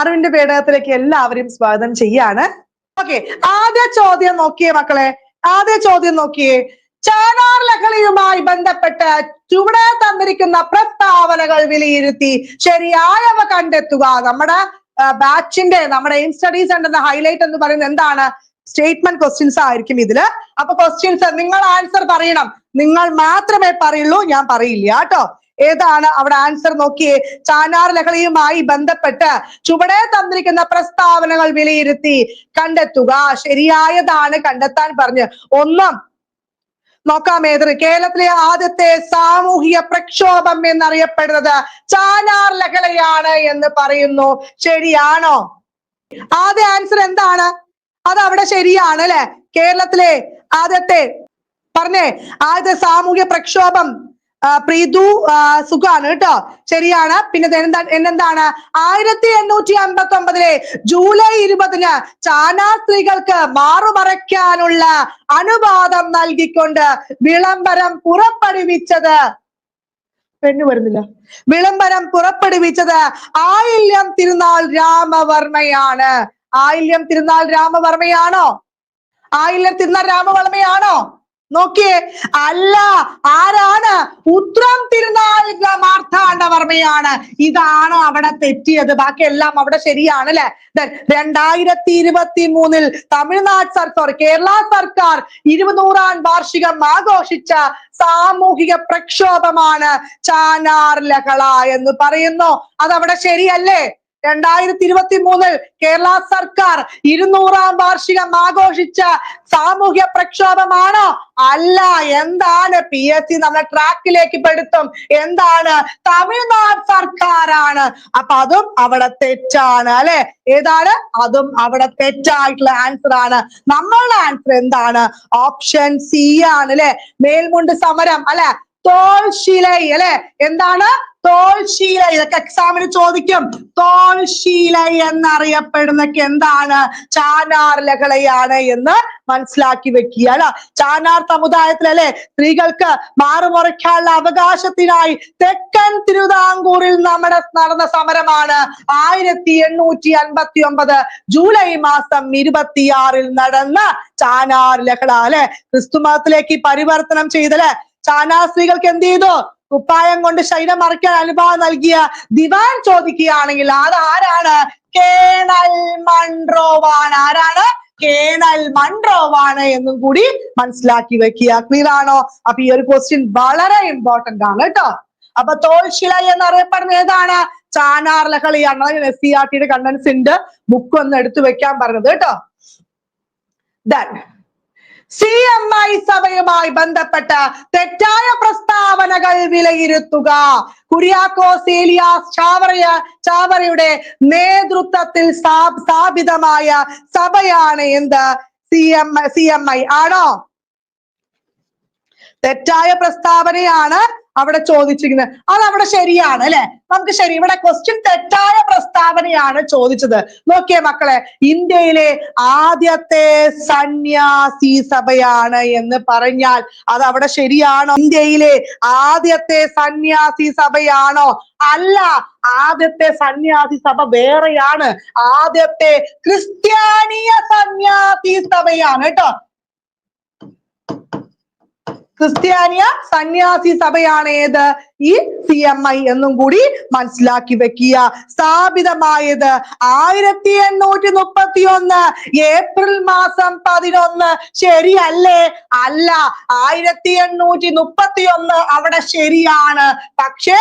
അറിവിന്റെ പേടകത്തിലേക്ക് എല്ലാവരെയും സ്വാഗതം ചെയ്യാണ്. ഓക്കെ ആദ്യ ചോദ്യം നോക്കിയേ മക്കളെ. ആദ്യ ചോദ്യം നോക്കിയേ. ചാനാർ ലഹളയുമായി ബന്ധപ്പെട്ട് ചുവടെ തന്നിരിക്കുന്ന പ്രസ്താവനകൾ വിലയിരുത്തി ശരിയായവ കണ്ടെത്തുക. നമ്മുടെ ബാച്ചിന്റെ നമ്മുടെ എയിം സ്റ്റഡീസ് ഉണ്ടെന്ന ഹൈലൈറ്റ് എന്ന് പറയുന്നത് എന്താണ്? സ്റ്റേറ്റ്മെന്റ് ക്വസ്റ്റ്യൻസ് ആയിരിക്കും ഇതിൽ. അപ്പൊ ക്വസ്റ്റ്യൻസ് നിങ്ങൾ ആൻസർ പറയണം. നിങ്ങൾ മാത്രമേ പറയുള്ളൂ ഞാൻ പറയില്ല കേട്ടോ. ഏതാണ് അവിടെ ആൻസർ നോക്കിയേ? ചാനാർ ലഹളയുമായി ബന്ധപ്പെട്ട് ചുവടെ തന്നിരിക്കുന്ന പ്രസ്താവനകൾ വിലയിരുത്തി കണ്ടെത്തുക. ശരിയായതാണ് കണ്ടെത്താൻ പറഞ്ഞ്. ഒന്നും നോക്കാം ഏതൊരു കേരളത്തിലെ ആദ്യത്തെ സാമൂഹിക പ്രക്ഷോഭം എന്നറിയപ്പെടുന്നത് ചാനാർ ലഹളയാണ് എന്ന് പറയുന്നു. ശരിയാണോ? ആദ്യ ആൻസർ എന്താണ്? അത് അവിടെ ശരിയാണ് അല്ലെ? കേരളത്തിലെ ആദ്യത്തെ പറഞ്ഞേ ആദ്യത്തെ സാമൂഹ്യ പ്രക്ഷോഭം പ്രീതു സുഖാണ് കേട്ടോ. ശരിയാണ്. പിന്നെ എന്നെന്താണ് ആയിരത്തി എണ്ണൂറ്റി അമ്പത്തി ഒമ്പതിലെ ജൂലൈ ഇരുപതിന് ചാനാ സ്ത്രീകൾക്ക് മാറുമറയ്ക്കാനുള്ള അനുവാദം നൽകിക്കൊണ്ട് വിളംബരം പുറപ്പെടുവിച്ചത് പെണ്ണു വരുന്നില്ല. വിളംബരം പുറപ്പെടുവിച്ചത് ആയില്യം തിരുനാൾ രാമവർമ്മയാണ്. ആയില്യം തിരുനാൾ രാമവർമ്മയാണോ? ആയില്യം തിരുനാൾ രാമവർമ്മയാണോ? നോക്കിയേ. അല്ല ആരാണ്? ഉത്രം തിരുനാൾ മാർത്താണ്ഡവർമ്മയാണ് ഇതാണ് അവിടെ തെറ്റിയത്? ബാക്കിയെല്ലാം അവിടെ ശരിയാണ് അല്ലെ? രണ്ടായിരത്തി ഇരുപത്തി മൂന്നിൽ തമിഴ്നാട് സർക്കാർ കേരള സർക്കാർ ഇരുപതൂറാം വാർഷികം ആഘോഷിച്ച സാമൂഹിക പ്രക്ഷോഭമാണ് ചാനാർ ലഹള എന്ന് പറയുന്നു. അതവിടെ ശരിയല്ലേ? രണ്ടായിരത്തി ഇരുപത്തി മൂന്നിൽ കേരള സർക്കാർ ഇരുന്നൂറാം വാർഷികം ആഘോഷിച്ച സാമൂഹ്യ പ്രക്ഷോഭമാണോ? അല്ല. എന്താണ് പി എസ് സി നമ്മളെ ട്രാക്കിലേക്ക് പെടുത്തും എന്താണ്? തമിഴ്നാട് സർക്കാരാണ്. അപ്പൊ അതും അവിടെ തെറ്റാണ് അല്ലെ? ഏതാണ്? അതും അവിടെ തെറ്റായിട്ടുള്ള ആൻസർ ആണ്. നമ്മളുടെ ആൻസർ എന്താണ്? ഓപ്ഷൻ സി ആണ് അല്ലെ? മേൽമുണ്ട് സമരം അല്ലെ? തോൾശീലൈ അല്ലെ? എന്താണ്? തോൽശീല. ഇതൊക്കെ എക്സാമിന് ചോദിക്കും. തോൽശീല എന്നറിയപ്പെടുന്നൊക്കെ എന്താണ്? ചാനാർ ലഹളയാണ് എന്ന് മനസ്സിലാക്കി വെക്കുക അല്ല? ചാനാർ സമുദായത്തിൽ അല്ലെ സ്ത്രീകൾക്ക് മാറുമുറയ്ക്കാനുള്ള അവകാശത്തിനായി തെക്കൻ തിരുവിതാംകൂറിൽ നമ്മുടെ നടന്ന സമരമാണ്. ആയിരത്തി എണ്ണൂറ്റി അൻപത്തി ഒമ്പത് ജൂലൈ മാസം ഇരുപത്തിയാറിൽ നടന്ന ചാനാർ ലഹള അല്ലെ? ക്രിസ്തുമതത്തിലേക്ക് പരിവർത്തനം ചെയ്തല്ലേ ചാനാർ സ്ത്രീകൾക്ക് എന്ത് ചെയ്തു? കുപ്പായം കൊണ്ട് ശരീരം മറയ്ക്കാൻ അനുഭവം നൽകിയ ദിവാൻ ചോദിക്കുകയാണെങ്കിൽ അത് ആരാണ്? കേണൽ മൺട്രോവാണ് ആരാണ്? കേണൽ മൺട്രോവാണ് എന്നും കൂടി മനസ്സിലാക്കി വെക്കുക. ക്ലിയർ ആണോ? അപ്പൊ ഈ ഒരു ക്വസ്റ്റ്യൻ വളരെ ഇമ്പോർട്ടന്റ് ആണ് കേട്ടോ. അപ്പൊ തോൽശില എന്നറിയപ്പെടുന്ന ഏതാണ്? ചാനാർ ലഹളിയാണ് എസ് സി ആർ ടിയുടെ കണ്ടൻസ് ഉണ്ട്. ബുക്ക് ഒന്ന് എടുത്തു വെക്കാൻ പറഞ്ഞത് കേട്ടോ. ദൻ സി എം ഐ സഭയുമായി ബന്ധപ്പെട്ട തെറ്റായ പ്രസ്താവനകൾ വിലയിരുത്തുക. കുര്യാക്കോസ് ഏലിയാസ് ചാവറയ ചാവറയുടെ നേതൃത്വത്തിൽ സ്ഥാ- സ്ഥാപിതമായ സഭയാണ് എന്ത്? C M C M I ആണോ? തെറ്റായ പ്രസ്താവനയാണ് അവിടെ ചോദിച്ചിരിക്കുന്നത് അത് അവിടെ ശരിയാണ് അല്ലെ? നമുക്ക് ശരി ഇവിടെ ക്വസ്റ്റ്യൻ തെറ്റായ പ്രസ്താവനയാണ് ചോദിച്ചത്. നോക്കിയേ മക്കളെ ഇന്ത്യയിലെ ആദ്യത്തെ സന്യാസി സഭയാണ് എന്ന് പറഞ്ഞാൽ അത് അവിടെ ശരിയാണോ? ഇന്ത്യയിലെ ആദ്യത്തെ സന്യാസി സഭയാണോ? അല്ല ആദ്യത്തെ സന്യാസി സഭ വേറെയാണ്. ആദ്യത്തെ ക്രിസ്ത്യാനിയ സന്യാസി സഭയാണ് കേട്ടോ. ക്രിസ്ത്യാനിയ സന്യാസി സഭയാണ് ഏത്? ഈ സി എം ഐ എന്നും കൂടി മനസ്സിലാക്കി വെക്കുക. സ്ഥാപിതമായത് ആയിരത്തി എണ്ണൂറ്റി മുപ്പത്തി ഒന്ന് ഏപ്രിൽ മാസം പതിനൊന്ന്. ശരിയല്ലേ? അല്ല ആയിരത്തി എണ്ണൂറ്റി മുപ്പത്തി ഒന്ന് അവിടെ ശരിയാണ്. പക്ഷേ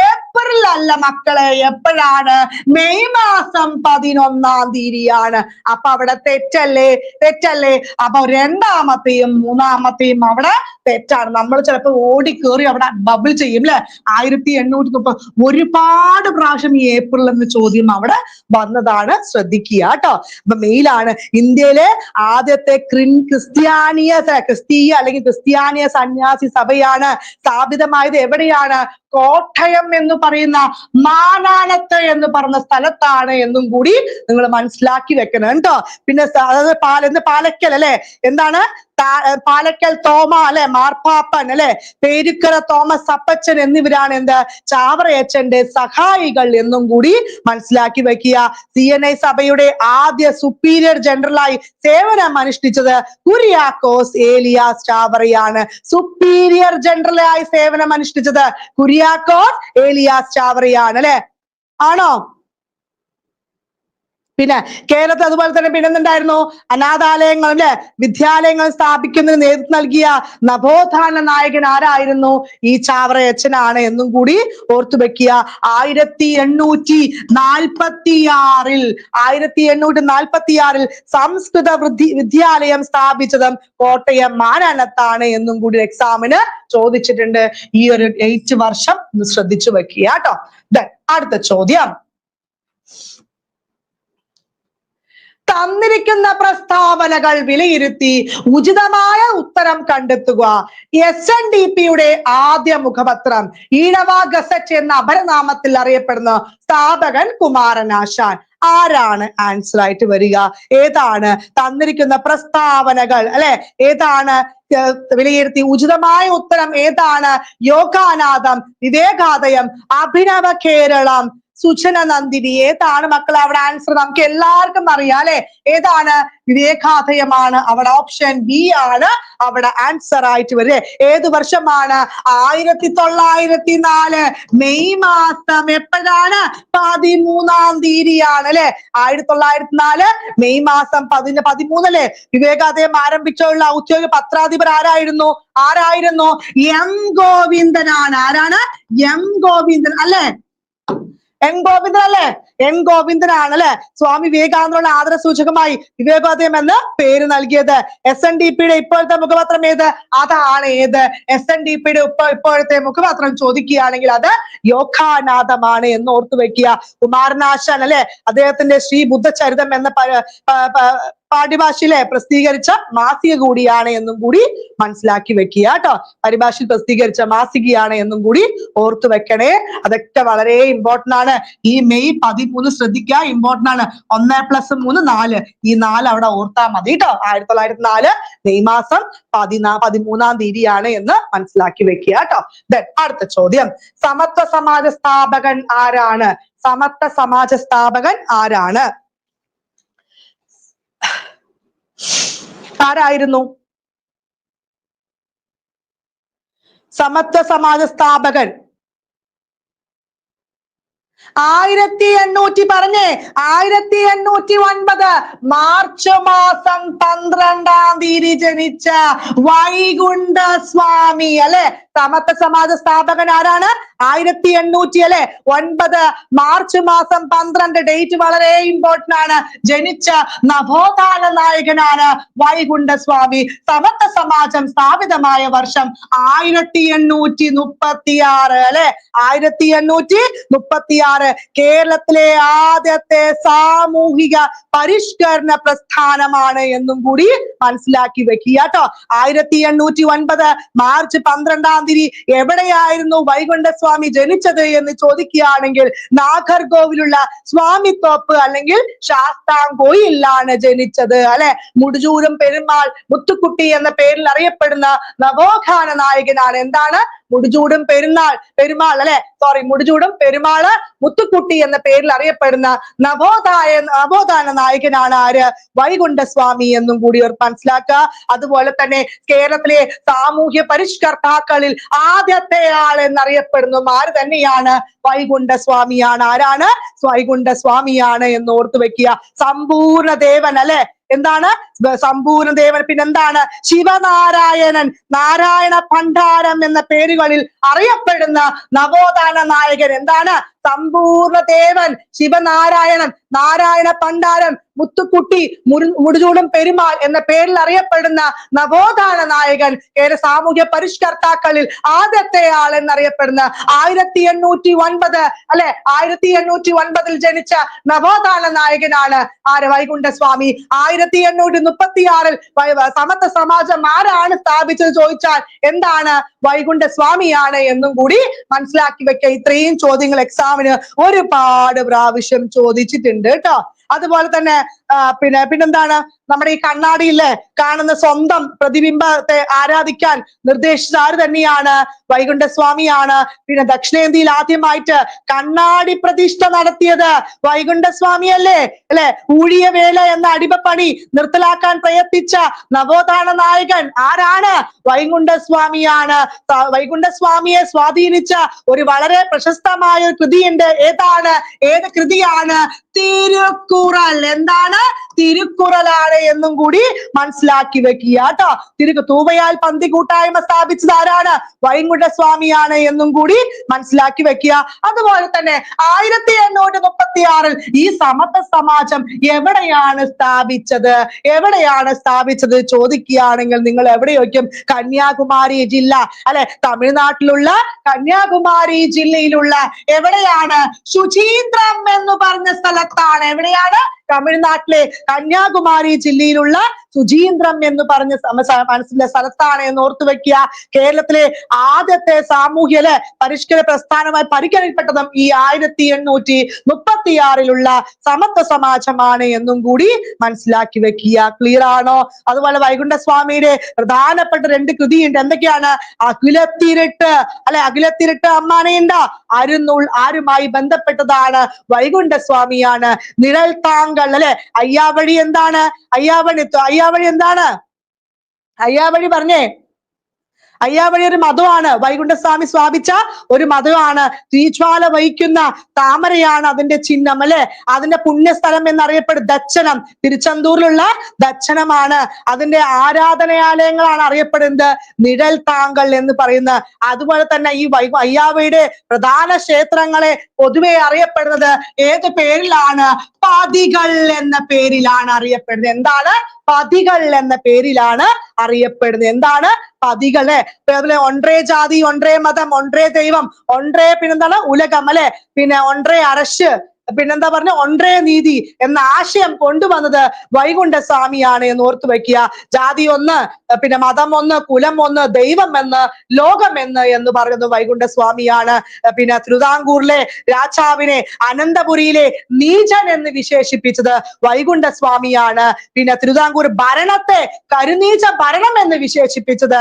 ഏപ്രിൽ അല്ല മക്കളെ എപ്പോഴാണ്? മെയ് മാസം പതിനൊന്നാം തീയതിയാണ്. അപ്പൊ അവിടെ തെറ്റല്ലേ? തെറ്റല്ലേ? അപ്പൊ രണ്ടാമത്തെയും മൂന്നാമത്തെയും അവിടെ തെറ്റാണ്. നമ്മൾ ചിലപ്പോൾ ഓടി കേറി അവിടെ ബബിൾ ചെയ്യും ല്ലെ? ആയിരത്തി എണ്ണൂറ്റി മുപ്പത് ഒരുപാട് പ്രാവശ്യം ഈ ഏപ്രിൽ എന്ന ചോദ്യം അവിടെ വന്നതാണ്. ശ്രദ്ധിക്കുക കേട്ടോ. അപ്പൊ മെയിലാണ് ഇന്ത്യയിലെ ആദ്യത്തെ ക്രിൻ ക്രിസ്ത്യാനിയ ക്രിസ്തീയ അല്ലെങ്കിൽ ക്രിസ്ത്യാനിയ സന്യാസി സഭയാണ് സ്ഥാപിതമായത്. എവിടെയാണ്? കോട്ടയം എന്ന് പറയുന്ന മാനാനത്ത് എന്ന് പറഞ്ഞ സ്ഥലത്താണ് എന്നും കൂടി നിങ്ങൾ മനസ്സിലാക്കി വെക്കണം കേട്ടോ പിന്നെ അതായത് പാല എന്ത് പാലക്കൽ അല്ലെ? എന്താണ്? പാലക്കൽ തോമ അല്ലെ? മാർപ്പാപ്പൻ അല്ലെ? പേരുക്കര തോമസ് അപ്പച്ചൻ എന്നിവരാണ് എന്ത്? ചാവറയച്ചന്റെ സഹായികൾ എന്നും കൂടി മനസ്സിലാക്കി വെക്കുക. സി എൻ ഐ സഭയുടെ ആദ്യ സുപ്പീരിയർ ജനറലായി സേവനം അനുഷ്ഠിച്ചത് കുര്യാക്കോസ് ഏലിയാസ് ചാവറയാണ്. സുപ്പീരിയർ ജനറലായി സേവനം അനുഷ്ഠിച്ചത് കുര്യാക്കോസ് ഏലിയാസ് ചാവറിയാണ് അല്ലെ? ആണോ? പിന്നെ കേരളത്തിൽ അതുപോലെ തന്നെ പിന്നെന്തുണ്ടായിരുന്നു? അനാഥാലയങ്ങൾ അല്ലെ? വിദ്യാലയങ്ങൾ സ്ഥാപിക്കുന്നതിന് നേതൃത്വം നൽകിയ നവോത്ഥാന നായകൻ ആരായിരുന്നു? ഈ ചാവറയച്ചനാണ് എന്നും കൂടി ഓർത്തു വെക്കുക. ആയിരത്തി എണ്ണൂറ്റി നാൽപ്പത്തി ആറിൽ ആയിരത്തി എണ്ണൂറ്റി നാൽപ്പത്തി ആറിൽ സംസ്കൃത വൃദ്ധി വിദ്യാലയം സ്ഥാപിച്ചതും കോട്ടയം മാനാനത്താണ് എന്നും കൂടി എക്സാമിന് ചോദിച്ചിട്ടുണ്ട്. ഈ ഒരു എയ്റ്റ് വർഷം ശ്രദ്ധിച്ചു വെക്കുക കേട്ടോ. അടുത്ത ചോദ്യം. തന്നിരിക്കുന്ന പ്രസ്താവനകൾ വിലയിരുത്തി ഉചിതമായ ഉത്തരം കണ്ടെത്തുക. എസ് എൻ ഡി പിയുടെ ആദ്യ മുഖപത്രം ഈഴവ ഗസറ്റ് എന്ന അപരനാമത്തിൽ അറിയപ്പെടുന്ന സ്ഥാപകൻ കുമാരനാശാൻ. ആരാണ്? ആൻസർ ആയിട്ട് വരിക. ഏതാണ് തന്നിരിക്കുന്ന പ്രസ്താവനകൾ? അല്ലെ? ഏതാണ് വിലയിരുത്തി ഉചിതമായ ഉത്തരം? ഏതാണ്? യോഗാനാഥം വിവേകാദയം അഭിനവ കേരളം സുജന നന്ദിനി ഏതാണ് മക്കൾ അവിടെ ആൻസർ നമുക്ക് എല്ലാവർക്കും അറിയാം അല്ലെ? ഏതാണ്? വിവേകാധയമാണ്. അവിടെ ഓപ്ഷൻ ബി ആണ് അവിടെ ആൻസർ ആയിട്ട് വരെ ഏത് വർഷമാണ്? ആയിരത്തി തൊള്ളായിരത്തി നാല് മെയ് മാസം എപ്പോഴാണ്? പതിമൂന്നാം തീയതിയാണ് അല്ലെ? ആയിരത്തി തൊള്ളായിരത്തി നാല് മെയ് മാസം പതിന് പതിമൂന്നല്ലേ വിവേകാധയം ആരംഭിച്ചുള്ള ഔദ്യോഗിക പത്രാധിപർ ആരായിരുന്നു? ആരായിരുന്നു? എം ഗോവിന്ദനാണ്. ആരാണ്? എം ഗോവിന്ദൻ അല്ലെ? എൻ ഗോവിന്ദൻ അല്ലേ? എൻ ഗോവിന്ദനാണ് അല്ലെ സ്വാമി വിവേകാനന്ദനുള്ള ആദര സൂചകമായി വിവേകോദയം എന്ന് പേര് നൽകിയത്. എസ് എൻ ഡി പിയുടെ ഇപ്പോഴത്തെ മുഖപത്രം ഏത്? അതാണ് ഏത്? എസ് എൻ ഡി പിയുടെ ഇപ്പൊ ഇപ്പോഴത്തെ മുഖപത്രം ചോദിക്കുകയാണെങ്കിൽ അത് യോഗാനാഥമാണ് എന്ന് ഓർത്തു വെക്കുക കുമാരനാശാൻ അല്ലെ? അദ്ദേഹത്തിന്റെ ശ്രീ ബുദ്ധചരിതം എന്ന പാഠ്യഭാഷയിലെ പ്രസിദ്ധീകരിച്ച മാസിക കൂടിയാണ് എന്നും കൂടി മനസ്സിലാക്കി വെക്കുക കേട്ടോ. പരിഭാഷയിൽ പ്രസിദ്ധീകരിച്ച മാസികയാണ് എന്നും കൂടി ഓർത്തു വെക്കണേ. അതൊക്കെ വളരെ ഇമ്പോർട്ടന്റ് ആണ്. ഈ മെയ് പതിമൂന്ന് ശ്രദ്ധിക്കുക. ഇമ്പോർട്ടന്റ് ആണ്. ഒന്ന് പ്ലസ് മൂന്ന് നാല്. ഈ നാല് അവിടെ ഓർത്താൽ മതി കേട്ടോ. ആയിരത്തി തൊള്ളായിരത്തി നാല് മെയ് മാസം പതിനാ പതിമൂന്നാം തീയതിയാണ് എന്ന് മനസ്സിലാക്കി വെക്കുക കേട്ടോ. അടുത്ത ചോദ്യം. സമത്വ സമാജ സ്ഥാപകൻ ആരാണ്? സമത്വ സമാജ സ്ഥാപകൻ ആരാണ്? ആരായിരുന്നു? സമത്വ സമാജ സ്ഥാപകൻ ആയിരത്തി എണ്ണൂറ്റി പറഞ്ഞേ ആയിരത്തി എണ്ണൂറ്റി ഒൻപത് മാർച്ച് മാസം പന്ത്രണ്ടാം തീയതി ജനിച്ച വൈകുണ്ഠ സ്വാമി അല്ലെ? സമത്വ സമാജ സ്ഥാപകൻ ആരാണ്? ആയിരത്തി എണ്ണൂറ്റി അല്ലെ? ഒൻപത് മാർച്ച് മാസം പന്ത്രണ്ട് ഡേറ്റ് വളരെ ഇമ്പോർട്ടന്റ് ആണ്. ജനിച്ച നവോത്ഥാന നായകനാണ് വൈകുണ്ഠ സ്വാമി സമത്വ സമാജം സ്ഥാപിതമായ വർഷം ആയിരത്തി എണ്ണൂറ്റി മുപ്പത്തി ആറ് അല്ലെ? ആയിരത്തി എണ്ണൂറ്റി മുപ്പത്തി ആറ് കേരളത്തിലെ ആദ്യത്തെ സാമൂഹിക പരിഷ്കരണ പ്രസ്ഥാനമാണ് എന്നും കൂടി മനസ്സിലാക്കി വെക്കുക കേട്ടോ. ആയിരത്തി എണ്ണൂറ്റി ഒൻപത് മാർച്ച് പന്ത്രണ്ടാം തീയതി എവിടെയായിരുന്നു വൈകുണ്ഠസ്വാമി ജനിച്ചത് എന്ന് ചോദിക്കുകയാണെങ്കിൽ നാഗർകോവിലുള്ള സ്വാമിത്തോപ്പ് അല്ലെങ്കിൽ ശാസ്താംകോയിലാണ് ജനിച്ചത് അല്ലെ? മുടിജൂരും പെരുമാൾ മുത്തുക്കുട്ടി എന്ന പേരിൽ അറിയപ്പെടുന്ന നവോത്ഥാന നായകനാണ്. എന്താണ്? മുടിചൂടും പെരുന്നാൾ പെരുമാൾ അല്ലെ? സോറി മുടിചൂടും പെരുമാൾ മുത്തുക്കുട്ടി എന്ന പേരിൽ അറിയപ്പെടുന്ന നവോദായ നവോത്ഥാന നായകനാണ് ആര്? വൈകുണ്ഠസ്വാമി എന്നും കൂടി ഓർ മനസ്സിലാക്കുക അതുപോലെ തന്നെ കേരളത്തിലെ സാമൂഹ്യ പരിഷ്കർത്താക്കളിൽ ആദ്യത്തെ ആൾ എന്നറിയപ്പെടുന്നു ആര് തന്നെയാണ്? വൈകുണ്ഠ സ്വാമിയാണ് ആരാണ്? വൈകുണ്ഠ സ്വാമിയാണ് എന്ന് ഓർത്തു വെക്കുക. സമ്പൂർണ ദേവൻ അല്ലെ? എന്താണ്? സമ്പൂർണ ദേവൻ. പിന്നെന്താണ്? ശിവനാരായണൻ. നാരായണ ഭണ്ഡാരം എന്ന പേരുകളിൽ അറിയപ്പെടുന്ന നവോത്ഥാന നായകൻ എന്താണ്? സമ്പൂർണ ദേവൻ ശിവനാരായണൻ നാരായണ ഭണ്ഡാരം മുത്തുക്കുട്ടി മുരു മുടിചൂടും പെരുമാൾ എന്ന പേരിൽ അറിയപ്പെടുന്ന നവോത്ഥാന നായകൻ കേരള സാമൂഹ്യ പരിഷ്കർത്താക്കളിൽ ആദ്യത്തെ ആൾ എന്നറിയപ്പെടുന്ന ആയിരത്തി എണ്ണൂറ്റി ഒൻപത് അല്ലെ? ആയിരത്തി എണ്ണൂറ്റി ഒൻപതിൽ ജനിച്ച നവോത്ഥാന നായകനാണ് ആര്? വൈകുണ്ഠ സ്വാമി ആയിരത്തി എണ്ണൂറ്റി മുപ്പത്തി ആറിൽ സമത്വ സമാജം ആരാണ് സ്ഥാപിച്ചത് ചോദിച്ചാൽ എന്താണ് വൈകുണ്ഠ സ്വാമിയാണ് എന്നും കൂടി മനസ്സിലാക്കി വെക്കുക ഇത്രയും ചോദ്യങ്ങൾ എക്സാമിന് ഒരുപാട് പ്രാവശ്യം ചോദിച്ചിട്ടുണ്ട് കേട്ടോ. അതുപോലെ തന്നെ പിന്നെ പിന്നെന്താണ്? നമ്മുടെ ഈ കണ്ണാടിയിലെ കാണുന്ന സ്വന്തം പ്രതിബിംബത്തെ ആരാധിക്കാൻ നിർദ്ദേശിച്ച ആര് തന്നെയാണ്? വൈകുണ്ഠ സ്വാമിയാണ് പിന്നെ ദക്ഷിണേന്ത്യയിൽ ആദ്യമായിട്ട് കണ്ണാടി പ്രതിഷ്ഠ നടത്തിയത് വൈകുണ്ഠ അല്ലേ? അല്ലെ ഊഴിയവേല എന്ന അടിമപ്പണി നിർത്തലാക്കാൻ പ്രയത്നിച്ച നവോത്ഥാന നായകൻ ആരാണ്? വൈകുണ്ഠ സ്വാമിയാണ് വൈകുണ്ഠ സ്വാമിയെ സ്വാധീനിച്ച ഒരു വളരെ പ്രശസ്തമായ കൃതിയുണ്ട്. ഏതാണ്? ഏത് കൃതിയാണ്? തിരുക്കുറൽ എന്താണ്? തിരുക്കുറലാണ് എന്നും കൂടി മനസ്സിലാക്കി വെക്കുക കേട്ടോ തിരുക്ക് തൂവയാൽ പന്തി കൂട്ടായ്മ സ്ഥാപിച്ചത് ആരാണ്? വൈകുണ്ഠ സ്വാമിയാണ് എന്നും കൂടി മനസ്സിലാക്കി വെക്കുക. അതുപോലെ തന്നെ ആയിരത്തി എണ്ണൂറ്റി മുപ്പത്തി ആറിൽ ഈ സമത്വ സമാജം എവിടെയാണ് സ്ഥാപിച്ചത്? എവിടെയാണ് സ്ഥാപിച്ചത്? ചോദിക്കുകയാണെങ്കിൽ നിങ്ങൾ എവിടെ ചോദിക്കും? കന്യാകുമാരി ജില്ല. അല്ലെ? തമിഴ്നാട്ടിലുള്ള കന്യാകുമാരി ജില്ലയിലുള്ള എവിടെയാണ്? ശുചീന്ദ്രം എന്ന് പറഞ്ഞ സ്ഥലത്താണ്. എവിടെയാണ്? തമിഴ്നാട്ടിലെ കന്യാകുമാരി ജില്ലയിലുള്ള സുചീന്ദ്രം എന്ന് പറഞ്ഞ മനസ്സിലെ സ്ഥലത്താണ് എന്ന് ഓർത്തു വെക്കുക. കേരളത്തിലെ ആദ്യത്തെ സാമൂഹ്യ പരിഷ്കര പ്രസ്ഥാനമായി പരിഗണിക്കപ്പെട്ടതും ഈ ആയിരത്തി എണ്ണൂറ്റി മുപ്പത്തിയാറിലുള്ള സമത്വ സമാജമാണ് എന്നും കൂടി മനസ്സിലാക്കി വെക്കുക. ക്ലിയർ ആണോ? അതുപോലെ വൈകുണ്ഠ സ്വാമിയുടെ പ്രധാനപ്പെട്ട രണ്ട് കൃതിയുണ്ട്. എന്തൊക്കെയാണ്? അഖിലത്തിരട്ട്. അല്ലെ അഖിലത്തിരട്ട് അമ്മാനയുണ്ട അരുന്നുൾ ആരുമായി ബന്ധപ്പെട്ടതാണ്. വൈകുണ്ഠ സ്വാമിയാണ് നിഴൽ താങ്കൾ അല്ലെ? അയ്യാവഴി എന്താണ്? അയ്യാവഴി അയ്യാവഴി എന്താണ്? അയ്യാവഴി പറഞ്ഞേ. അയ്യാവഴി ഒരു മതമാണ് വൈകുണ്ഠസ്വാമി സ്ഥാപിച്ച ഒരു മതമാണ് തീജ്വാല വഹിക്കുന്ന താമരയാണ് അതിന്റെ ചിഹ്നം അല്ലെ? അതിന്റെ പുണ്യസ്ഥലം എന്നറിയപ്പെടും ദക്ഷണം തിരുച്ചെന്തൂരിലുള്ള ദക്ഷണമാണ് അതിന്റെ ആരാധനാലയങ്ങളാണ് അറിയപ്പെടുന്നത്. നിഴൽ താങ്കൾ എന്ന് പറയുന്ന അതുപോലെ തന്നെ ഈ വൈ അയ്യാവയുടെ പ്രധാന ക്ഷേത്രങ്ങളെ പൊതുവെ അറിയപ്പെടുന്നത് ഏത് പേരിലാണ്? പതികൾ എന്ന പേരിലാണ് അറിയപ്പെടുന്നത്. എന്താണ്? പതികൾ എന്ന പേരിലാണ് അറിയപ്പെടുന്നത്. എന്താണ്? പതികളെ അതുപോലെ ഒൻട്രേ ജാതി ഒൻട്രേ മതം ഒൻട്രേ ദൈവം ഒൻട്രേ പിന്നെന്താണ്? ഉലകം അല്ലെ? പിന്നെ ഒൻട്രേ അരശ് പിന്നെന്താ പറഞ്ഞ? ഒൻട്രേ നീതി എന്ന ആശയം കൊണ്ടുവന്നത് വൈകുണ്ഠ സ്വാമിയാണ് എന്ന് ഓർത്തു വെക്കുക ജാതി ഒന്ന് പിന്നെ മതം ഒന്ന് കുലം ഒന്ന് ദൈവം എന്ന് ലോകം എന്ന് എന്ന് പറയുന്നത് വൈകുണ്ഠ സ്വാമിയാണ് പിന്നെ തിരുവിതാംകൂറിലെ രാജാവിനെ അനന്തപുരിയിലെ നീചൻ എന്ന് വിശേഷിപ്പിച്ചത് വൈകുണ്ഠ സ്വാമിയാണ് പിന്നെ തിരുവിതാംകൂർ ഭരണത്തെ കരുനീച ഭരണം എന്ന് വിശേഷിപ്പിച്ചത്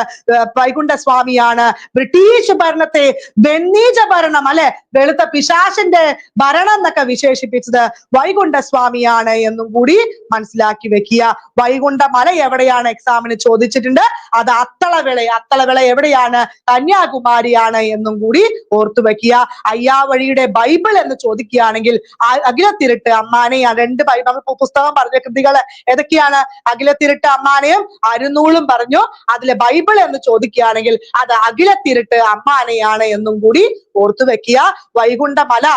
വൈകുണ്ഠ സ്വാമിയാണ് ബ്രിട്ടീഷ് ഭരണത്തെ വെണ്ണീച ഭരണം അല്ലെ? വെളുത്ത പിശാശിന്റെ ഭരണം എന്നൊക്കെ വിശേഷിപ്പിച്ചത് വൈകുണ്ഠ സ്വാമിയാണ് എന്നും കൂടി മനസ്സിലാക്കി വെക്കുക. വൈകുണ്ഠ മല എവിടെയാണ് എക്സാമിന് ചോദിച്ചിട്ടുണ്ട് അത് അത്തളവിള അത്തളവിള എവിടെയാണ്? കന്യാകുമാരിയാണ് എന്നും കൂടി ഓർത്തു വെക്കുക അയ്യാവഴിയുടെ ബൈബിൾ എന്ന് ചോദിക്കുകയാണെങ്കിൽ അഖിലത്തിരുട്ട് അമ്മാനെയാണ് രണ്ട് ബൈബിൾ പുസ്തകം പറഞ്ഞ കൃതികൾ ഏതൊക്കെയാണ്? അഖിലത്തിരുട്ട് അമ്മാനെയും അരുന്നൂളും പറഞ്ഞു. അതിലെ ബൈബിൾ എന്ന് ചോദിക്കുകയാണെങ്കിൽ അത് അഖിലത്തിരുട്ട് അമ്മാനെയാണ് എന്നും കൂടി ഓർത്തു വെക്കുക വൈകുണ്ഠമല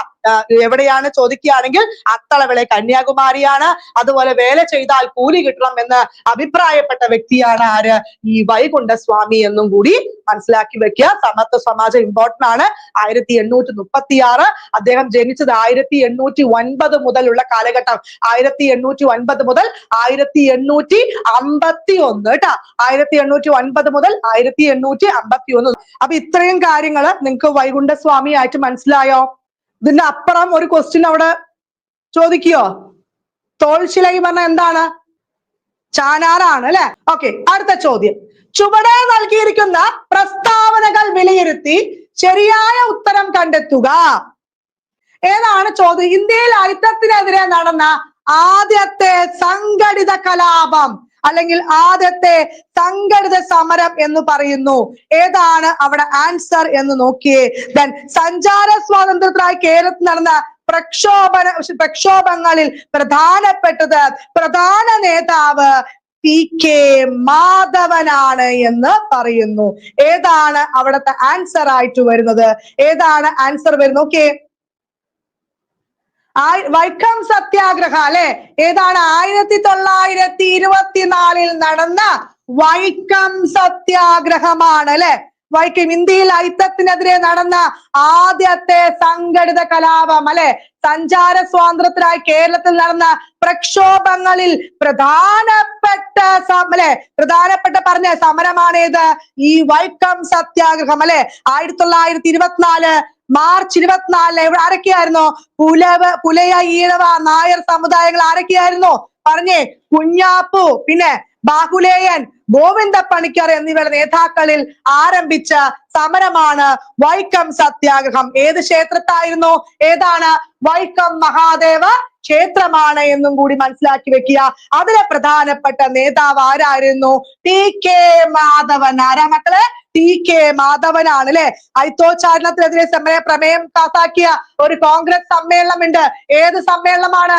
എവിടെയാണ് ചോദിക്കുകയാണെങ്കിൽ അത്തളവിളെ കന്യാകുമാരിയാണ്. അതുപോലെ വേല ചെയ്താൽ കൂലി കിട്ടണം എന്ന് അഭിപ്രായപ്പെട്ട വ്യക്തിയാണ് ആര്? ഈ വൈകുണ്ഠ സ്വാമി എന്നും കൂടി മനസ്സിലാക്കി വെക്കുക. സമത്വ സമാജം ഇമ്പോർട്ടന്റ് ആണ്. ആയിരത്തി എണ്ണൂറ്റി മുപ്പത്തി ആറ് അദ്ദേഹം ജനിച്ചത് ആയിരത്തി എണ്ണൂറ്റി ഒൻപത് മുതലുള്ള കാലഘട്ടം. ആയിരത്തി എണ്ണൂറ്റി ഒൻപത് മുതൽ ആയിരത്തി എണ്ണൂറ്റി അമ്പത്തി ഒന്ന് കേട്ടാ ആയിരത്തി എണ്ണൂറ്റി ഒൻപത് മുതൽ ആയിരത്തി എണ്ണൂറ്റി അമ്പത്തി ഒന്ന് അപ്പൊ ഇത്രയും കാര്യങ്ങൾ നിങ്ങൾക്ക് വൈകുണ്ഠ സ്വാമി ആയിട്ട് മനസ്സിലായോ? ഇതിന്റെ അപ്പുറം ഒരു ക്വസ്റ്റ്യൻ അവിടെ ചോദിക്കുകയോ തോൾശിലൈ പറഞ്ഞ എന്താണ്? ചാനാറാണ് അല്ലെ? ഓക്കെ അടുത്ത ചോദ്യം. ചുവടെ നൽകിയിരിക്കുന്ന പ്രസ്താവനകൾ വിലയിരുത്തി ശരിയായ ഉത്തരം കണ്ടെത്തുക. ഏതാണ് ചോദ്യം? ഇന്ത്യയിൽ അയിത്തത്തിനെതിരെ നടന്ന ആദ്യത്തെ സംഘടിത കലാപം. അല്ലെങ്കിൽ ആദ്യത്തെ സംഘടിത സമരം എന്ന് പറയുന്നു. ഏതാണ് അവിടെ ആൻസർ എന്ന് നോക്കിയേ. ദെൻ സഞ്ചാര സ്വാതന്ത്ര്യത്തിനായി കേരളത്തിൽ നടന്ന പ്രക്ഷോഭന പ്രക്ഷോഭങ്ങളിൽ പ്രധാനപ്പെട്ടത് പ്രധാന നേതാവ് പി കെ മാധവനാണ് എന്ന് പറയുന്നു. ഏതാണ് അവിടുത്തെ ആൻസർ ആയിട്ട് വരുന്നത്? ഏതാണ് ആൻസർ വരുന്നത്? ഓക്കെ വൈക്കം സത്യാഗ്രഹ അല്ലെ? ഏതാണ്? ആയിരത്തി തൊള്ളായിരത്തി ഇരുപത്തിനാലിൽ നടന്ന വൈക്കം സത്യാഗ്രഹമാണ് അല്ലെ? വൈക്കം ഇന്ത്യയിൽ ഐത്തത്തിനെതിരെ നടന്ന ആദ്യത്തെ സംഘടിത കലാപം അല്ലെ? സഞ്ചാര സ്വാതന്ത്ര്യത്തിനായി കേരളത്തിൽ നടന്ന പ്രക്ഷോഭങ്ങളിൽ പ്രധാനപ്പെട്ട അല്ലെ? പ്രധാനപ്പെട്ട പറഞ്ഞ സമരമാണേത് ഈ വൈക്കം സത്യാഗ്രഹം അല്ലെ? ആയിരത്തി തൊള്ളായിരത്തി ഇരുപത്തിനാല് മാർച്ച് ഇരുപത്തിനാലിന് ഇവിടെ ആരൊക്കെയായിരുന്നു? പുലവ പുലയ ഈഴവ നായർ സമുദായങ്ങൾ ആരൊക്കെയായിരുന്നു? പറഞ്ഞേ കുഞ്ഞാപ്പു പിന്നെ ബാഹുലേയൻ ഗോവിന്ദ പണിക്കർ എന്നിവരുടെ നേതാക്കളിൽ ആരംഭിച്ച സമരമാണ് വൈക്കം സത്യാഗ്രഹം. ഏത് ക്ഷേത്രത്തായിരുന്നു? ഏതാണ്? വൈക്കം മഹാദേവ ക്ഷേത്രമാണ് എന്നും കൂടി മനസ്സിലാക്കി വെക്കുക. അതിലെ പ്രധാനപ്പെട്ട നേതാവ് ആരായിരുന്നു? T K Madhavan. ആരാ മക്കളെ? ടി കെ മാധവനാണ് അല്ലെ അയിത്തോച്ചാരണത്തിനെതിരെ സമയ പ്രമേയം പാസാക്കിയ ഒരു കോൺഗ്രസ് സമ്മേളനമുണ്ട്. ഏത് സമ്മേളനമാണ്?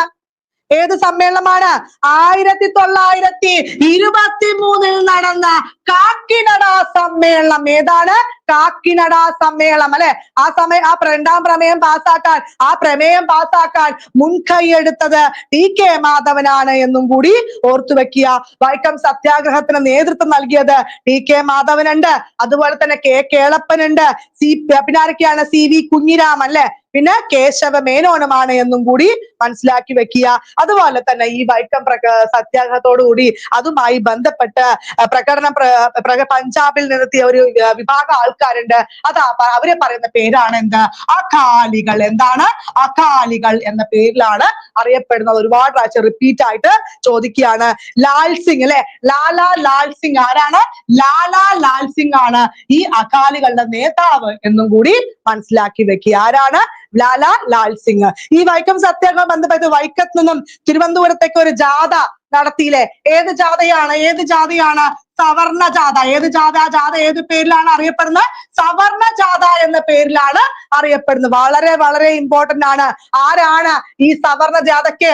ഏത് സമ്മേളനമാണ്? ആയിരത്തി തൊള്ളായിരത്തി ഇരുപത്തി മൂന്നിൽ നടന്ന കാക്കിനട സമ്മേളനം. ഏതാണ്? കാക്കിനട സമ്മേളനം അല്ലെ? ആ സമയം ആ രണ്ടാം പ്രമേയം പാസ്സാക്കാൻ ആ പ്രമേയം പാസ്സാക്കാൻ മുൻകൈ എടുത്തത് ടി കെ മാധവനാണ് എന്നും കൂടി ഓർത്തു വെക്കുക. വൈക്കം സത്യാഗ്രഹത്തിന് നേതൃത്വം നൽകിയത് ടി കെ മാധവനുണ്ട്. അതുപോലെ തന്നെ കെ കേളപ്പനുണ്ട്. സി പിന്നെ ആരൊക്കെയാണ് സി വി കുഞ്ഞിരാമൻ അല്ലെ? പിന്നെ കേശവ മേനോനുമാണ് എന്നും കൂടി മനസ്സിലാക്കി വെക്കുക. അതുപോലെ തന്നെ ഈ വൈക്കം പ്രക കൂടി അതുമായി ബന്ധപ്പെട്ട് പ്രകടനം പ്ര- പ്ര- പഞ്ചാബിൽ നിന്നെത്തിയ ഒരു വിഭാഗം ആൾക്കാരുണ്ട്. അതാ അവരെ പറയുന്ന പേരാണ് എന്ത്? അകാലികൾ. എന്താണ്? അകാലികൾ എന്ന പേരിലാണ് അറിയപ്പെടുന്നത്. ഒരുപാട് പ്രാവശ്യം റിപ്പീറ്റ് ആയിട്ട് ചോദിക്കുകയാണ്. ലാൽ സിംഗ് അല്ലെ? ലാലാ ലാൽ സിംഗ് ആരാണ്? ലാലാ ലാൽ സിംഗ് ആണ് ഈ അകാലികളുടെ നേതാവ് എന്നും കൂടി മനസ്സിലാക്കി വെക്കുക. ആരാണ്? ലാല ലാൽ സിംഗ്. ഈ വൈക്കം സത്യാഗ്രഹം ബന്ധപ്പെട്ട് വൈക്കത്ത് നിന്നും തിരുവനന്തപുരത്തേക്ക് ഒരു ജാഥ നടത്തിയില്ലേ? ഏത് ജാഥയാണ്? ഏത് ജാഥയാണ്? സവർണ ജാഥ. ഏത് ജാഥ? ആ ജാഥ ഏത് പേരിലാണ് അറിയപ്പെടുന്നത്? സവർണ ജാഥ എന്ന പേരിലാണ് അറിയപ്പെടുന്നത്. വളരെ വളരെ ഇമ്പോർട്ടന്റ് ആണ്. ആരാണ് ഈ സവർണ ജാഥയ്ക്ക്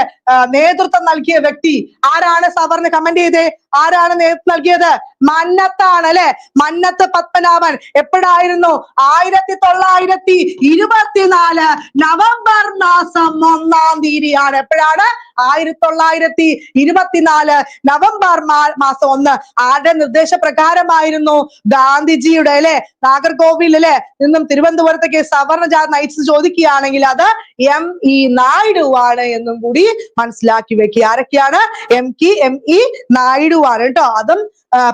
നേതൃത്വം നൽകിയ വ്യക്തി? ആരാണ് സവർണ കമന്റ് ചെയ്തേ? ആരാണ് നേതൃത്വം നൽകിയത്? മന്നത്താണ് അല്ലെ? മന്നത്ത് പത്മനാഭൻ. എപ്പോഴായിരുന്നു? ആയിരത്തി തൊള്ളായിരത്തി ഇരുപത്തിനാല് നവംബർ മാസം ഒന്നാം തീയതിയാണ്. എപ്പോഴാണ്? ആയിരത്തി തൊള്ളായിരത്തി ഇരുപത്തിനാല് നവംബർ മാസം ഒന്ന്. ആരുടെ നിർദ്ദേശപ്രകാരമായിരുന്നു ഗാന്ധിജിയുടെ അല്ലെ? നാഗർകോവിൽ അല്ലെ നിന്നും തിരുവനന്തപുരത്തേക്ക് സവർണ ജാഥ നയിച്ചു ചോദിക്കുകയാണെങ്കിൽ അത് എം ഇ നായിഡു ആണ് എന്നും കൂടി മനസ്സിലാക്കി വെക്കുക. ആരൊക്കെയാണ്? എം കി എം ഇ നായിഡു ആണ് കേട്ടോ. അതും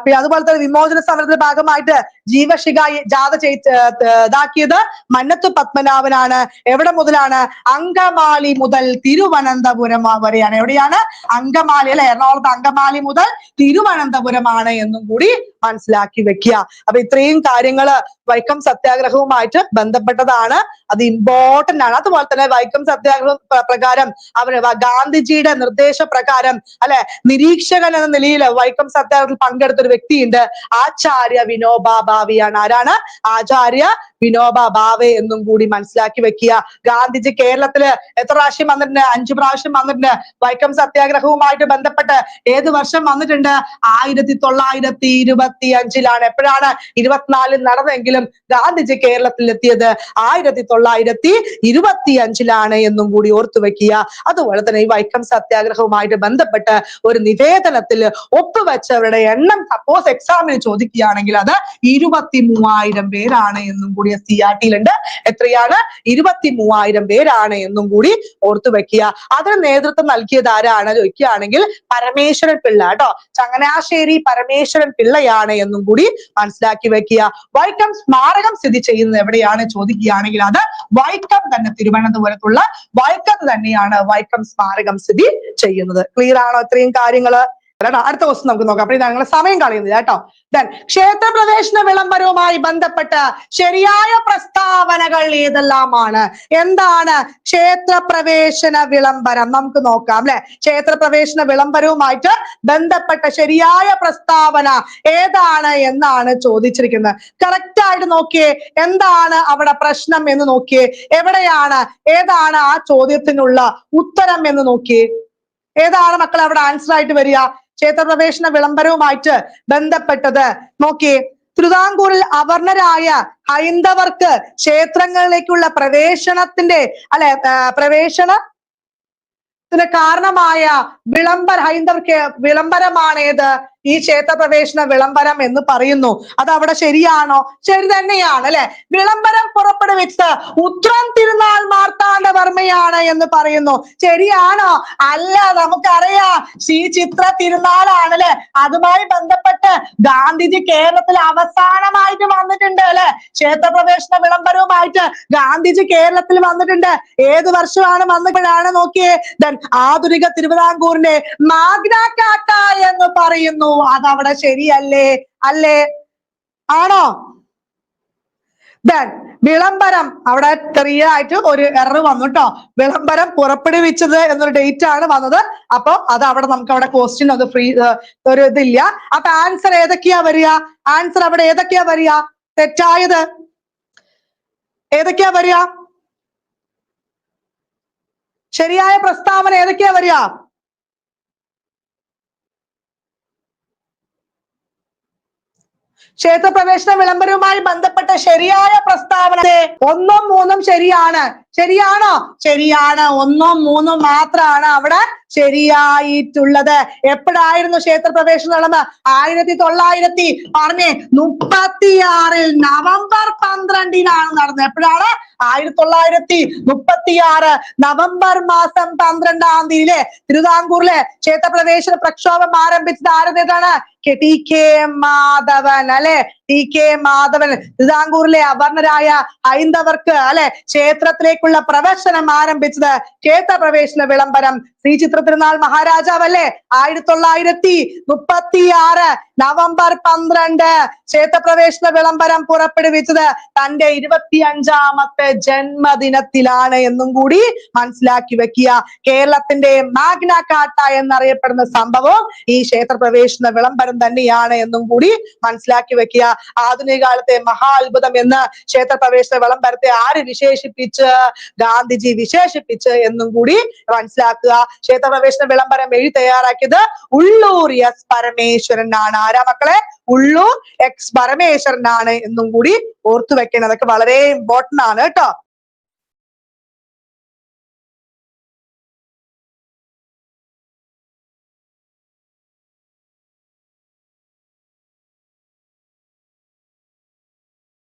പിന്നെ അതുപോലെ തന്നെ വിമോചന സമരത്തിന്റെ ഭാഗമായിട്ട് ജീവശിഖ ജാഥ ചെയ് ഇതാക്കിയത് മന്നത്തു പത്മനാഭനാണ്. എവിടെ മുതലാണ്? അങ്കമാലി മുതൽ തിരുവനന്തപുരം വരെയാണ്. എവിടെയാണ്? അങ്കമാലി അല്ലെ? എറണാകുളത്ത് അങ്കമാലി മുതൽ തിരുവനന്തപുരമാണ് എന്നും കൂടി മനസ്സിലാക്കി വെക്കുക. അപ്പൊ ഇത്രയും കാര്യങ്ങൾ വൈക്കം സത്യാഗ്രഹവുമായിട്ട് ബന്ധപ്പെട്ടതാണ്. അത് ഇമ്പോർട്ടന്റ് ആണ്. അതുപോലെ തന്നെ വൈക്കം സത്യാഗ്രഹം പ്രകാരം ഗാന്ധിജിയുടെ ഗാന്ധിജിയുടെ നിർദ്ദേശപ്രകാരം അല്ലെ നിരീക്ഷകൻ എന്ന നിലയിൽ വൈക്കം സത്യാഗ്രഹത്തിൽ പങ്കെടുത്ത ഒരു വ്യക്തിയുണ്ട്. ആചാര്യ വിനോബ ഭാവിയാണ് ആരാണ്? ആചാര്യ വിനോബ ഭാവെ എന്നും കൂടി മനസ്സിലാക്കി വെക്കുക. ഗാന്ധിജി കേരളത്തിൽ എത്ര പ്രാവശ്യം വന്നിട്ടുണ്ട്? അഞ്ചു പ്രാവശ്യം വന്നിട്ടുണ്ട്. വൈക്കം സത്യാഗ്രഹവുമായിട്ട് ബന്ധപ്പെട്ട് ഏത് വർഷം വന്നിട്ടുണ്ട്? ആയിരത്തി തൊള്ളായിരത്തി ഇരുപത്തി അഞ്ചിലാണ് എപ്പോഴാണ് ഇരുപത്തിനാലിൽ നടന്നെങ്കിലും ഗാന്ധിജി കേരളത്തിൽ എത്തിയത് ആയിരത്തി തൊള്ളായിരത്തി ഇരുപത്തി അഞ്ചിലാണ് എന്നും കൂടി ഓർത്തു വെക്കുക. അതുപോലെ തന്നെ ഈ വൈക്കം സത്യാഗ്രഹവുമായിട്ട് ബന്ധപ്പെട്ട് ഒരു നിവേദനത്തിൽ ഒപ്പുവെച്ചവരുടെ എണ്ണം സപ്പോസ് എക്സാമിന് ചോദിക്കുകയാണെങ്കിൽ അത് ഇരുപത്തി മൂവായിരം പേരാണ് എന്നും കൂടി സി ആർ ടിയിലുണ്ട്. എത്രയാണ്? ഇരുപത്തി മൂവായിരം പേരാണ് എന്നും കൂടി ഓർത്തു വെക്കുക. അതിന് നേതൃത്വം നൽകിയത് ആരാണ്? ചോദിക്കുകയാണെങ്കിൽ പരമേശ്വരൻ പിള്ള. കേട്ടോ ചങ്ങനാശ്ശേരി പരമേശ്വരൻ പിള്ളയാണ് എന്നും കൂടി മനസ്സിലാക്കി വെക്കുക. വൈക്കം സ്മാരകം സ്ഥിതി ചെയ്യുന്നത് എവിടെയാണ് ചോദിക്കുകയാണെങ്കിൽ അത് വൈക്കം തന്നെ തിരുവനന്തപുരത്തുള്ള വൈക്കത്ത് തന്നെയാണ് വൈക്കം സ്മാരകം സ്ഥിതി ചെയ്യുന്നത്. ക്ലിയർ ആണോ ഇത്രയും കാര്യങ്ങൾ? കേട്ടോ അടുത്ത ക്വസ്റ്റ്യൻ നമുക്ക് നോക്കാം. അപ്പൊ ഞങ്ങൾ സമയം കളയുന്നില്ല കേട്ടോ. ദെൻ ക്ഷേത്രപ്രവേശന വിളംബരവുമായി ബന്ധപ്പെട്ട് ശരിയായ പ്രസ്താവനകൾ ഏതെല്ലാമാണ്? എന്താണ് ക്ഷേത്രപ്രവേശന വിളംബരം? നമുക്ക് നോക്കാം അല്ലെ? ക്ഷേത്രപ്രവേശന വിളംബരവുമായിട്ട് ബന്ധപ്പെട്ട ശരിയായ പ്രസ്താവന ഏതാണ് എന്നാണ് ചോദിച്ചിരിക്കുന്നത്. കറക്റ്റ് ആയിട്ട് നോക്കിയേ എന്താണ് അവിടെ പ്രശ്നം എന്ന് നോക്കിയേ എവിടെയാണ് ഏതാണ് ആ ചോദ്യത്തിനുള്ള ഉത്തരം എന്ന് നോക്കിയേ. ഏതാണ് മക്കൾ അവിടെ ആൻസർ ആയിട്ട് വരിക? ക്ഷേത്രപ്രവേശന വിളംബരവുമായിട്ട് ബന്ധപ്പെട്ടത്. നോക്കിയേ തിരുവിതാംകൂറിൽ അവർണരായ ഹൈന്ദവർക്ക് ക്ഷേത്രങ്ങളിലേക്കുള്ള പ്രവേശനത്തിന്റെ അല്ലെ പ്രവേശന കാരണമായ വിളംബര ഹൈന്ദവർക്ക് വിളംബരമാണ് ഏത് ഈ ക്ഷേത്രപ്രവേശന വിളംബരം എന്ന് പറയുന്നു. അത് അവിടെ ശരിയാണോ? ശരി തന്നെയാണ് അല്ലെ? വിളംബരം പുറപ്പെടുവിച്ചത് ഉത്രം തിരുനാൾ മാർത്താണ്ഡവർമ്മയാണ് എന്ന് പറയുന്നു. ശരിയാണോ? അല്ല നമുക്കറിയാം. ശ്രീ ചിത്ര തിരുനാളാണ് അല്ലെ? അതുമായി ബന്ധപ്പെട്ട് ഗാന്ധിജി കേരളത്തിൽ അവസാനമായിട്ട് വന്നിട്ടുണ്ട് അല്ലെ? ക്ഷേത്രപ്രവേശന വിളംബരവുമായിട്ട് ഗാന്ധിജി കേരളത്തിൽ വന്നിട്ടുണ്ട്. ഏത് വർഷമാണ് വന്നപ്പോഴാണ് നോക്കിയേ? ദൻ ആധുനിക തിരുവിതാംകൂറിന്റെ മാഗ്ന എന്ന് പറയുന്നു. അതവിടെ ശരിയല്ലേ? അല്ലേ? ആണോ? ദെൻ വിളംബരം. അവിടെ ചെറിയ ആയിട്ട് ഒരു എറർ വന്നുട്ടോ. വിളംബരം പുറപ്പെടുവിച്ചത് എന്നൊരു ഡേറ്റ് ആണ് വന്നത്. അപ്പൊ അത് അവിടെ നമുക്ക് അവിടെ ക്വസ്റ്റ്യൻ അത് ഫ്രീ ഒരു ഇതില്ല. അപ്പൊ ആൻസർ ഏതൊക്കെയാ വരിക? ആൻസർ അവിടെ ഏതൊക്കെയാ വരിക? തെറ്റായത്. ഏതൊക്കെയാ വരിക? ശരിയായ പ്രസ്താവന ഏതൊക്കെയാ വരിക? ക്ഷേത്രപ്രവേശന വിളംബരവുമായി ബന്ധപ്പെട്ട ശരിയായ പ്രസ്താവന. ഒന്നും മൂന്നും ശരിയാണ്. ശരിയാണോ? ശരിയാണ്. ഒന്നും മൂന്നും മാത്രമാണ് അവിടെ ശരിയായിട്ടുള്ളത്. എപ്പോഴായിരുന്നു ക്ഷേത്രപ്രവേശനം നടന്നത് ആയിരത്തി തൊള്ളായിരത്തി പറഞ്ഞേ മുപ്പത്തിയാറിൽ നവംബർ പന്ത്രണ്ടിനാണ് നടന്നത്. എപ്പോഴാണ്? ആയിരത്തി തൊള്ളായിരത്തി മുപ്പത്തിയാറ് നവംബർ മാസം പന്ത്രണ്ടാം തീയതിയിലെ തിരുവിതാംകൂറിലെ ക്ഷേത്രപ്രവേശന പ്രക്ഷോഭം ആരംഭിച്ചത് ആരംഭിച്ചതാണ്? കെ മാധവൻ അല്ലെ? ടി കെ മാധവൻ തിരുവിതാംകൂറിലെ അവർണരായ ഹൈന്ദവർക്ക് അല്ലെ ക്ഷേത്രത്തിലേക്കുള്ള പ്രവേശനം ആരംഭിച്ചത് ക്ഷേത്ര പ്രവേശന വിളംബരം. ശ്രീ ചിത്ര തിരുനാൾ മഹാരാജാവ് അല്ലെ ആയിരത്തി തൊള്ളായിരത്തി മുപ്പത്തി ആറ് നവംബർ പന്ത്രണ്ട് ക്ഷേത്രപ്രവേശന വിളംബരം പുറപ്പെടുവിച്ചത് തന്റെ ഇരുപത്തി അഞ്ചാമത്തെ ജന്മദിനത്തിലാണ് എന്നും കൂടി മനസ്സിലാക്കി വെക്കുക. കേരളത്തിന്റെ മാഗ്ന കാട്ട എന്നറിയപ്പെടുന്ന സംഭവം ഈ ക്ഷേത്രപ്രവേശന വിളംബരം തന്നെയാണ് എന്നും കൂടി മനസ്സിലാക്കി വെക്കുക. ആധുനിക കാലത്തെ മഹാ അത്ഭുതം എന്ന് ക്ഷേത്രപ്രവേശന വിളംബരത്തെ ആര് വിശേഷിപ്പിച്ച്? ഗാന്ധിജി വിശേഷിപ്പിച്ച് എന്നും കൂടി മനസ്സിലാക്കുക. ക്ഷേത്രപ്രവേശന വിളംബരം എഴുതി തയ്യാറാക്കിയത് ഉള്ളൂർ എസ് പരമേശ്വരനാണ്. ആരാ മക്കളെ? ഉള്ളൂർ എക്സ് പരമേശ്വരനാണ് എന്നും കൂടി ഓർത്തു വെക്കണം അതൊക്കെ വളരെ ഇമ്പോർട്ടന്റ് ആണ് കേട്ടോ.